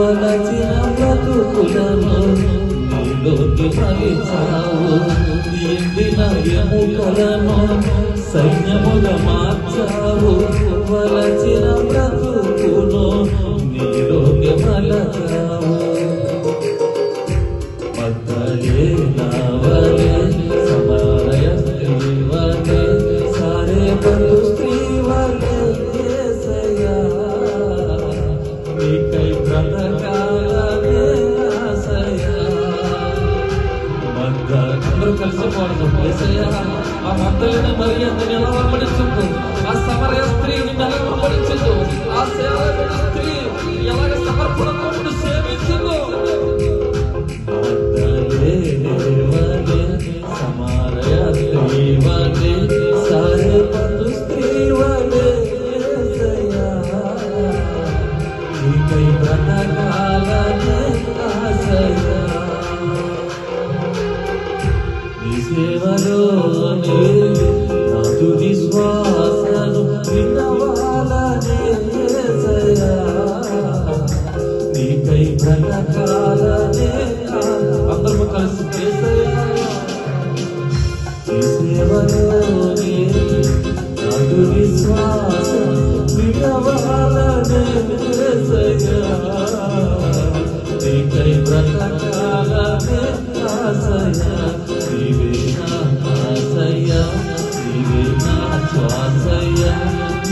వలచిన బ్రతుకులను నీలోకి ఫలించావు ఎండిన ఎముకలను సైన్యముగా మార్చావు వలచిన బ్రతుకును నీలోకి మలచావు ஒரு கஷ்டப்பாடுகள் ആ മക്കളുടെ മറിയമ്മ ഞങ്ങൾ പഠിച്ചിട്ടു ആ സമരസ്ത്രീ പഠിച്ചിട്ടു ആ സേവന സ്ത്രീ Is never known.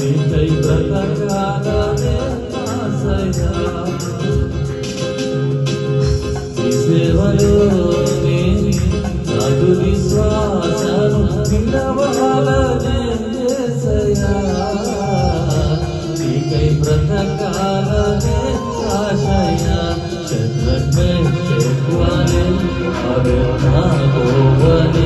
నీకై బ్రతకాలనే ఆశయా నీ సేవలోనే నాకు విశ్వాసను పిలవాలనే దేశయా నీకై బ్రతకాలనే గోవనే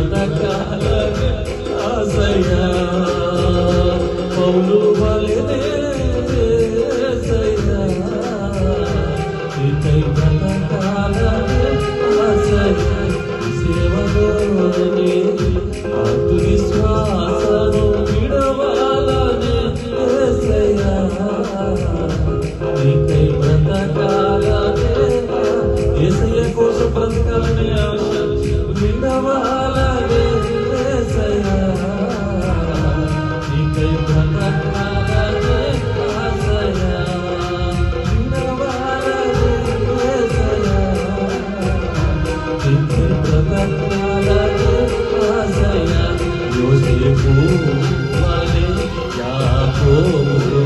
బ్రతకాల ఆశయా. olur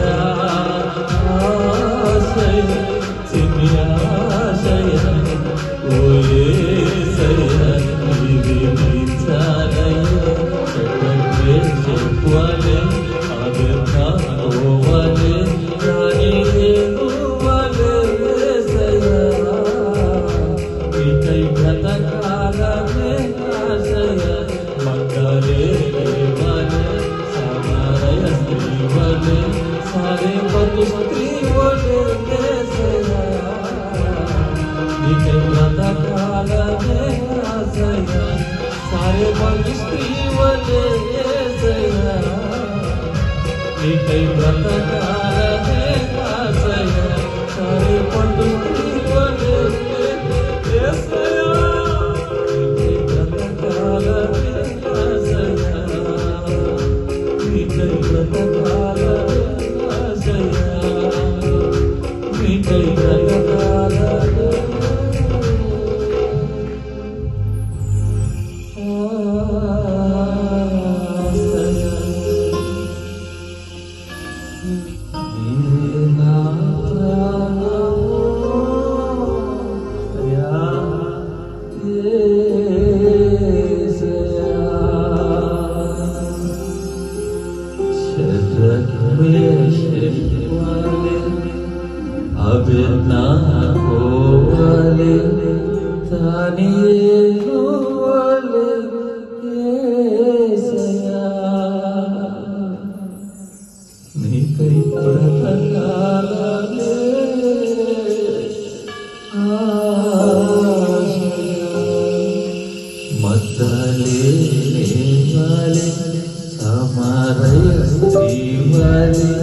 సమరయ స్త్రీవలే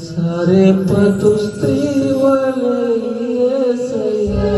సరే పతు స్త్రీవలే యేసయ్యా.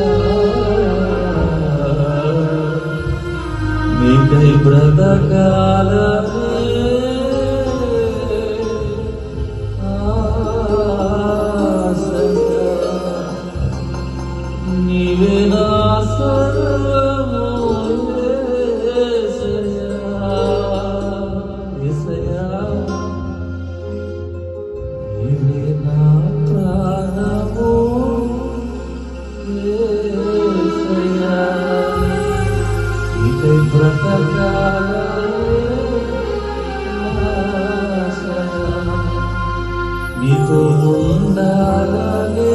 నీతో ఉండాలనే